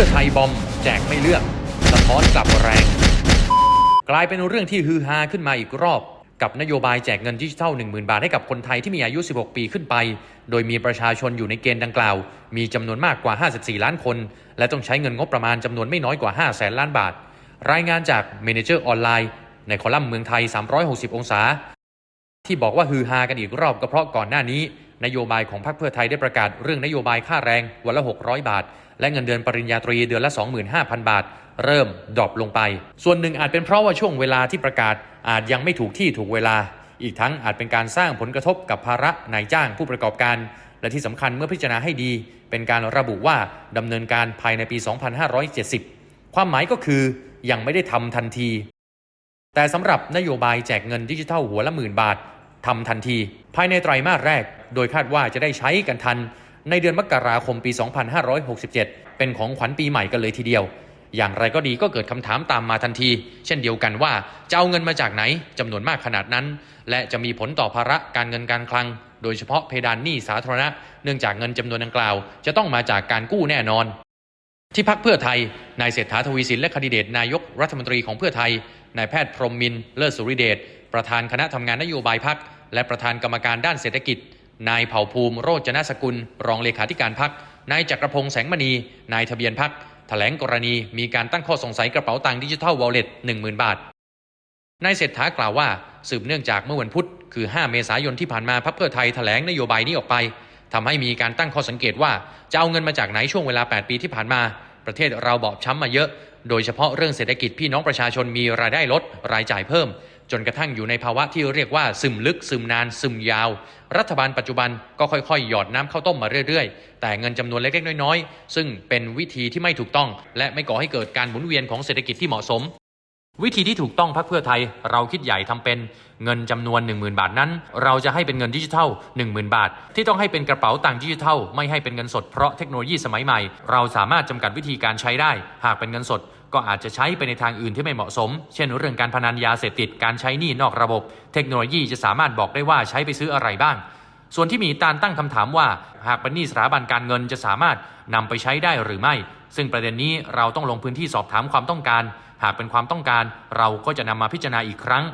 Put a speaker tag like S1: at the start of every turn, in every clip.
S1: พื่อไทยบอมแจกไม่เลือก สะท้อนกลับแรง กลายเป็นเรื่องที่ฮือฮาขึ้นมาอีกรอบ กับนโยบายแจกเงินดิจิทัล10,000 บาทให้กับคนไทยที่มีอายุ 16 ปีขึ้นไป โดยมีประชาชนอยู่ในเกณฑ์ดังกล่าว มีจำนวนมากกว่า 54 ล้านคน และต้องใช้เงินงบประมาณจำนวนไม่น้อยกว่า5แสนล้านบาท รายงานจากเมเนเจอร์ออนไลน์ในคอลัมน์เมืองไทย 360 องศา ที่บอกว่าฮือฮากันอีกรอบก็เพราะก่อนหน้านี้ นโยบายของพรรคเพื่อไทยได้ประกาศเรื่องนโยบายค่าแรงวันละ 600 บาท และเงินเดือนปริญญาตรีเดือนละ 25,000 บาท เริ่มดรอปลงไป ส่วนหนึ่งอาจเป็นเพราะว่าช่วงเวลาที่ประกาศอาจยังไม่ถูกที่ถูกเวลา อีกทั้งอาจเป็นการสร้างผลกระทบกับภาระนายจ้างผู้ประกอบการ และที่สำคัญเมื่อพิจารณาให้ดี เป็นการระบุว่าดำเนินการภายในปี 2570 ความหมายก็คือยังไม่ได้ทำทันที แต่สำหรับนโยบายแจกเงินดิจิทัลหัวละหมื่นบาททำทันที ภายในไตรมาสแรก โดยคาดว่าจะได้ใช้กันทัน ในเดือนมกราคมปี 2567 เป็นของขวัญปีใหม่กันเลยทีเดียว อย่างไรก็ดีก็เกิดคำถามตามมาทันที เช่นเดียวกันว่าจะเอาเงินมาจากไหนจำนวนมากขนาดนั้น และจะมีผลต่อภาระการเงินการคลัง โดยเฉพาะเพดานหนี้สาธารณะ เนื่องจากเงินจำนวนดังกล่าว จะต้องมาจากการกู้แน่นอน ที่พักเพื่อไทย นายเศรษฐาทวีสินและคดิเดตนายกรัฐมนตรีของเพื่อไทย นายแพทย์พรมมินเลิศสุริเดชประธานคณะทำงานนโยบายพักและประธานกรรมการด้านเศรษฐกิจ นายเผ่าภูมิโรจนสกุล รองเลขาธิการพักนายจักรพงษ์แสงมณี นายทะเบียนพักแถลงกรณีมีการตั้งข้อสงสัยกระเป๋าตังค์ดิจิทัลวอลเล็ต10,000 บาท นายเศรษฐากล่าวว่า สืบเนื่องจากเมื่อวันพุธคือ 5 เมษายนที่ผ่านมาพรรคเพื่อไทยแถลงนโยบายนี้ออกไปทำให้มีการตั้งข้อสังเกตว่าจะเอาเงินมาจากไหนช่วงเวลา 8 ปีที่ผ่านมา ประเทศเราบอบช้ำมาเยอะ โดยเฉพาะเรื่องเศรษฐกิจพี่น้องประชาชนมีรายได้ลดรายจ่ายเพิ่ม จนกระทั่งอยู่ในภาวะที่เรียกว่าซึมลึกซึมนานซึมยาว รัฐบาลปัจจุบันก็ค่อยๆ หยอดน้ำเข้าต้มมาเรื่อยๆ แต่เงินจำนวนเล็กๆ น้อยๆ ซึ่งเป็นวิธีที่ไม่ถูกต้อง และไม่ก่อให้เกิดการหมุนเวียนของเศรษฐกิจที่เหมาะสม วิธีที่ถูกต้องพักเพื่อไทย เราคิดใหญ่ทำเป็นเงินจำนวน 10,000 บาทนั้น เราจะให้เป็นเงินดิจิทัล 10,000 บาท ที่ต้องให้เป็นกระเป๋าตังค์ดิจิทัล ไม่ให้เป็นเงินสดเพราะเทคโนโลยีสมัยใหม่ เราสามารถจำกัดวิธีการใช้ได้ หากเป็นเงินสด ก็อาจจะใช้ไปในทางอื่นที่ไม่เหมาะสม เช่นเรื่องการพนันยาเสพติดการใช้หนี้นอกระบบ เทคโนโลยีจะสามารถบอกได้ว่าใช้ไปซื้ออะไรบ้าง ส่วนที่มีการตั้งคำถามว่า หากเป็นหนี้สถาบันการเงินจะสามารถนำไปใช้ได้หรือไม่ ซึ่งประเด็นนี้เราต้องลงพื้นที่สอบถามความต้องการ หากเป็นความต้องการ เราก็จะนำมาพิจารณาอีกครั้ง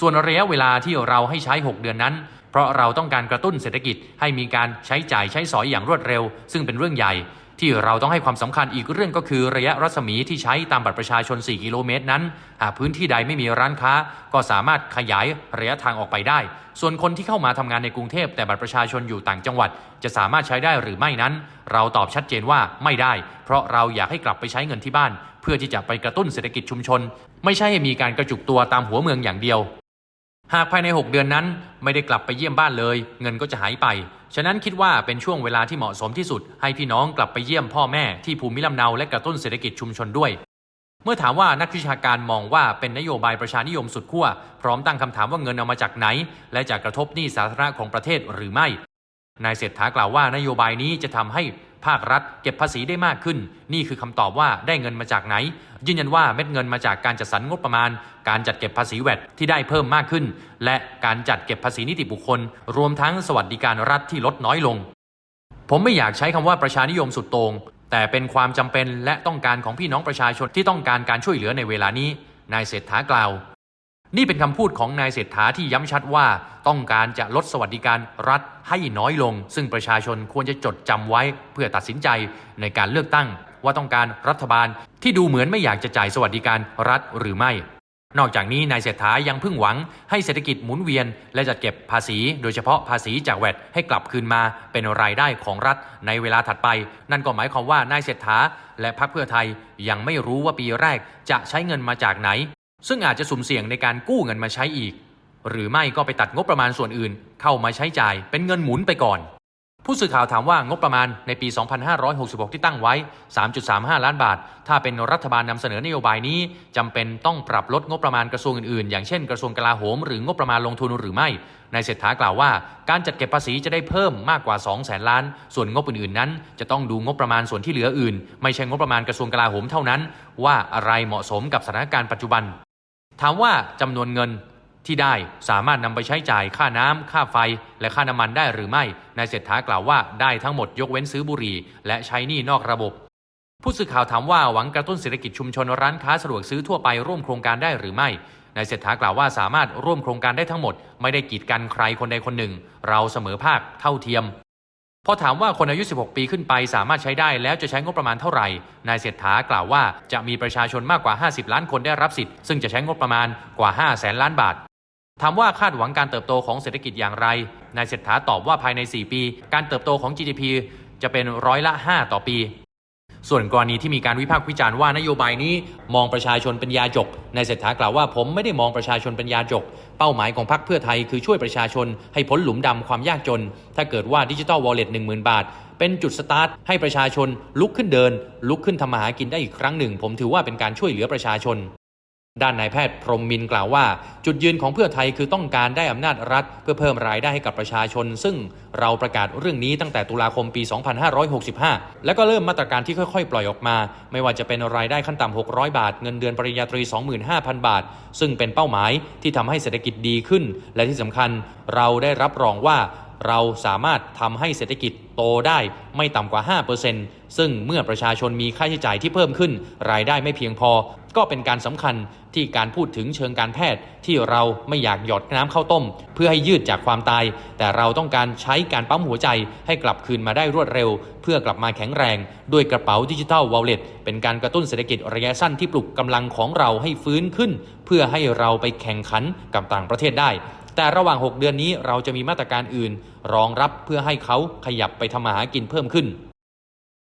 S1: ส่วนระยะเวลาที่เราให้ใช้ 6 เดือนนั้นเพราะเราต้องการกระตุ้นเศรษฐกิจให้มีการใช้จ่ายใช้สอยอย่างรวดเร็ว ซึ่งเป็นเรื่องใหญ่ ที่เราต้องให้ความสำคัญอีกเรื่องก็คือระยะรัศมีที่ใช้ตามบัตรประชาชน 4 กิโลเมตรนั้น หากพื้นที่ใดไม่มีร้านค้า ก็สามารถขยายระยะทางออกไปได้ ส่วนคนที่เข้ามาทำงานในกรุงเทพแต่บัตรประชาชนอยู่ต่างจังหวัด จะสามารถใช้ได้หรือไม่นั้น เราตอบชัดเจนว่าไม่ได้ เพราะเราอยากให้กลับไปใช้เงินที่บ้าน เพื่อที่จะไปกระตุ้นเศรษฐกิจชุมชน ไม่ใช่ให้มีการกระจุกตัวตามหัวเมืองอย่างเดียว หากภายใน 6 เดือนนั้นไม่ได้กลับไปเยี่ยมบ้านเลย เงินก็จะหายไป ฉะนั้นคิดว่าเป็นช่วงเวลาที่เหมาะสมที่สุด ให้พี่น้องกลับไปเยี่ยมพ่อแม่ที่ภูมิลำเนาและกระตุ้นเศรษฐกิจชุมชนด้วย เมื่อถามว่านักวิชาการมองว่าเป็นนโยบายประชานิยมสุดขั้วพร้อมตั้งคำถามว่าเงินเอามาจากไหน และจะกระทบหนี้สาธารณะของประเทศหรือไม่นายเศรษฐากล่าวว่านโยบายนี้จะทำให้ ภาครัฐเก็บภาษีได้มากขึ้น นี่คือคำตอบว่าได้เงินมาจากไหน ยืนยันว่าเม็ดเงินมาจากการจัดสรรงบประมาณ การจัดเก็บภาษีแวดที่ได้เพิ่มมากขึ้น และการจัดเก็บภาษีนิติบุคคล รวมทั้งสวัสดิการรัฐที่ลดน้อยลง ผมไม่อยากใช้คำว่าประชานิยมสุดโตง่งแต่เป็นความจำเป็นและต้องการของพี่น้องประชาชนที่ต้องการการช่วยเหลือในเวลานี้นายเศรษฐากล่าว นี่เป็นคำพูดของนายเศรษฐาที่ย้ำชัดว่า ต้องการจะลดสวัสดิการรัฐให้น้อยลง ซึ่งประชาชนควรจะจดจำไว้เพื่อตัดสินใจในการเลือกตั้ง ว่าต้องการรัฐบาลที่ดูเหมือนไม่อยากจะจ่ายสวัสดิการรัฐหรือไม่ นอกจากนี้นายเศรษฐายังพึ่งหวังให้เศรษฐกิจหมุนเวียน และจัดเก็บภาษี โดยเฉพาะภาษีจากแวดให้กลับคืนมาเป็นรายได้ของรัฐในเวลาถัดไป นั่นก็หมายความว่านายเศรษฐาและพรรคเพื่อไทยยังไม่รู้ว่าปีแรกจะใช้เงินมาจากไหน ซึ่งอาจจะสุ่มเสี่ยงในการกู้เงินมาใช้อีก หรือไม่ก็ไปตัดงบประมาณส่วนอื่น เข้ามาใช้จ่ายเป็นเงินหมุนไปก่อน ผู้สื่อข่าวถามว่างบประมาณในปี 2566 ที่ตั้งไว้ 3.35 ล้านบาท ถ้าเป็นรัฐบาลนำเสนอนโยบายนี้จำเป็นต้องปรับลดงบประมาณกระทรวงอื่นๆ อย่างเช่นกระทรวงกลาโหมหรืองบประมาณลงทุนหรือไม่นายเศรษฐากล่าวว่า การจัดเก็บภาษีจะได้เพิ่มมากกว่า2แสนล้าน ส่วนงบอื่นๆนั้น จะต้องดูงบประมาณส่วนที่เหลืออื่น ไม่ใช่งบประมาณกระทรวงกลาโหมเท่านั้น ว่าอะไรเหมาะสมกับสถานการณ์ปัจจุบัน ถามว่าจำนวนเงินที่ได้สามารถนำไปใช้จ่ายค่าน้ำค่าไฟ และค่าน้ำมันได้หรือไม่นายเศรษฐากล่าวว่าได้ทั้งหมดยกเว้นซื้อบุหรี่และใช้หนี้นอกระบบ ผู้สื่อข่าวถามว่าหวังกระตุ้นเศรษฐกิจชุมชนร้านค้าสะดวกซื้อทั่วไปร่วมโครงการได้หรือไม่นายเศรษฐากล่าวว่าสามารถร่วมโครงการได้ทั้งหมด ไม่ได้กีดกันใครคนใดคนหนึ่ง เราเสมอภาคเท่าเทียม พอถามว่าคนอายุ 16 ปีขึ้นไปสามารถใช้ได้แล้วจะใช้งบประมาณเท่าไหร่ นายเศรษฐากล่าวว่าจะมีประชาชนมากกว่า 50 ล้านคนได้รับสิทธิ์ ซึ่งจะใช้งบประมาณกว่า5แสนล้านบาท ถามว่าคาดหวังการเติบโตของเศรษฐกิจอย่างไร นายเศรษฐาตอบว่าภายใน 4 ปี การเติบโตของ GDP จะเป็นร้อยละ 5 ต่อปี ส่วนกรณีที่มีการวิพากษ์วิจารณ์ว่านโยบายนี้มองประชาชนเป็นยาจกนายเศรษฐากล่าวว่าผมไม่ได้มองประชาชนเป็นยาจก เป้าหมายของพรรคเพื่อไทยคือช่วยประชาชนให้พ้นหลุมดำความยากจน ถ้าเกิดว่าดิจิตอลวอลเล็ตหนึ่งหมื่นบาท เป็นจุดสตาร์ทให้ประชาชนลุกขึ้นเดิน ลุกขึ้นทำมาหากินได้อีกครั้งหนึ่ง ผมถือว่าเป็นการช่วยเหลือประชาชน ด้านนายแพทย์พรหมมินกล่าวว่า จุดยืนของเพื่อไทยคือต้องการได้อำนาจรัฐ เพื่อเพิ่มรายได้ให้กับประชาชน ซึ่งเราประกาศเรื่องนี้ตั้งแต่ตุลาคมปี 2565 แล้วก็เริ่มมาตรการที่ค่อยๆ ปล่อยออกมา ไม่ว่าจะเป็นรายได้ขั้นต่ำ 600 บาท เงินเดือนปริญญาตรี 25,000 บาท ซึ่งเป็นเป้าหมายที่ทำให้เศรษฐกิจดีขึ้น และที่สำคัญเราได้รับรองว่า เราสามารถทำให้เศรษฐกิจโตได้ไม่ต่ำกว่า 5%ซึ่งเมื่อประชาชนมีค่าใช้จ่ายที่เพิ่มขึ้น รายได้ไม่เพียงพอ ก็เป็นการสำคัญที่การพูดถึงเชิงการแพทย์ ที่เราไม่อยากหยอดน้ำเข้าต้ม เพื่อให้ยืดจากความตาย แต่เราต้องการใช้การปั๊มหัวใจให้กลับคืนมาได้รวดเร็ว เพื่อกลับมาแข็งแรง ด้วยกระเป๋าดิจิทัลวอลเล็ตเป็นการกระตุ้นเศรษฐกิจระยะสั้นที่ปลุกกำลังของเราให้ฟื้นขึ้น เพื่อให้เราไปแข่งขันกับต่างประเทศได้ แต่ระหว่าง 6 เดือนนี้เราจะมีมาตรการอื่น รองรับเพื่อให้เขาขยับไปทำมาหากินเพิ่มขึ้น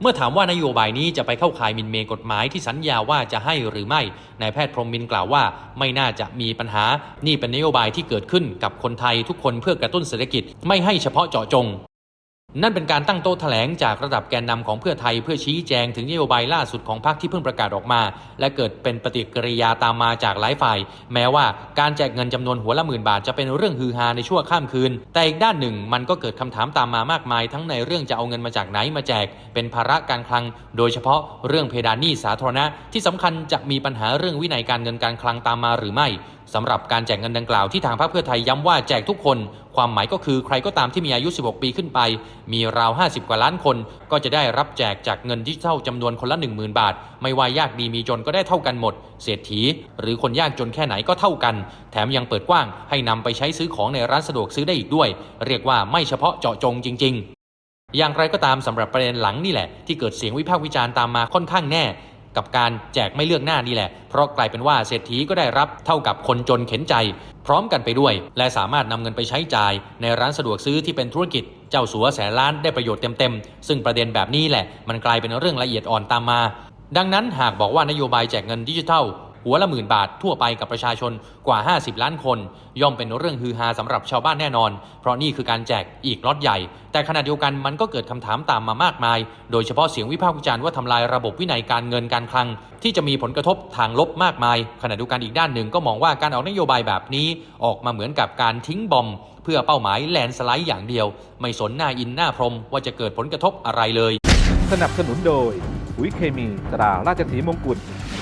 S1: เมื่อถามว่านโยบายนี้จะไปเข้าข่ายมินเมกฎหมายที่สัญญาว่าจะให้หรือไม่นายแพทย์พรหมมินกล่าวว่า ไม่น่าจะมีปัญหา นี่เป็นนโยบายที่เกิดขึ้นกับคนไทยทุกคนเพื่อกระตุ้นเศรษฐกิจไม่ให้เฉพาะเจาะจง นั่นเป็นการตั้งโต๊ะแถลงจากระดับแกนนำของเพื่อไทยเพื่อชี้แจงถึงนโยบายล่าสุดของพรรคที่เพิ่งประกาศออกมา และเกิดเป็นปฏิกิริยาตามมาจากหลายฝ่าย แม้ว่าการแจกเงินจำนวนหัวละหมื่นบาทจะเป็นเรื่องฮือฮาในชั่วข้ามคืน แต่อีกด้านหนึ่งมันก็เกิดคำถามตามมามากมาย ทั้งในเรื่องจะเอาเงินมาจากไหนมาแจก เป็นภาระการคลัง โดยเฉพาะเรื่องเพดานหนี้สาธารณะที่สำคัญจะมีปัญหาเรื่องวินัยการเงินการคลังตามมาหรือไม่ สำหรับการแจกเงินดังกล่าวที่ทางพรรคเพื่อไทยย้ำว่าแจกทุกคน ความหมายก็คือใครก็ตามที่มีอายุ 16 ปีขึ้นไป มีราว 50 กว่าล้านคน ก็จะได้รับแจกจากเงินดิจิทัลจำนวนคนละ 10,000 บาท ไม่ว่ายากดีมีจนก็ได้เท่ากันหมด เศรษฐี หรือคนยากจนแค่ไหนก็เท่ากัน แถมยังเปิดกว้างให้นำไปใช้ซื้อของในร้านสะดวกซื้อได้อีกด้วย เรียกว่าไม่เฉพาะเจาะจงจริง ๆอย่างไรก็ตามสำหรับประเด็นหลังนี่แหละ ที่เกิดเสียงวิพากษ์วิจารณ์ตามมาค่อนข้างแน่ กับการแจกไม่เลือกหน้านี่แหละ เพราะกลายเป็นว่าเศรษฐีก็ได้รับเท่ากับคนจนเข็นใจ พร้อมกันไปด้วย และสามารถนำเงินไปใช้จ่าย ในร้านสะดวกซื้อที่เป็นธุรกิจ เจ้าสัวแสนล้านได้ประโยชน์เต็มๆ ซึ่งประเด็นแบบนี้แหละ มันกลายเป็นเรื่องละเอียดอ่อนตามมา ดังนั้นหากบอกว่านโยบายแจกเงินดิจิทัล หัวละหมื่นบาททั่วไปกับประชาชนกว่า 50 ล้านคน ย่อมเป็นเรื่องฮือฮาสำหรับชาวบ้านแน่นอน เพราะนี่คือการแจกอีกล็อตใหญ่ แต่ขณะเดียวกันมันก็เกิดคำถามตามมามากมาย โดยเฉพาะเสียงวิพากษ์วิจารณ์ว่าทำลายระบบวินัยการเงินการคลัง ที่จะมีผลกระทบทางลบมากมาย ขณะเดียวกันอีกด้านหนึ่งก็มองว่าการออกนโยบายแบบนี้ ออกมาเหมือนกับการทิ้งบอมเพื่อเป้าหมายแลนสไลด์อย่างเดียว ไม่สนหน้าอินหน้าพรมว่าจะเกิดผลกระทบอะไรเลย
S2: สนับสนุนโดยปุ๋ยเคมีตราราชสีมงกุฎ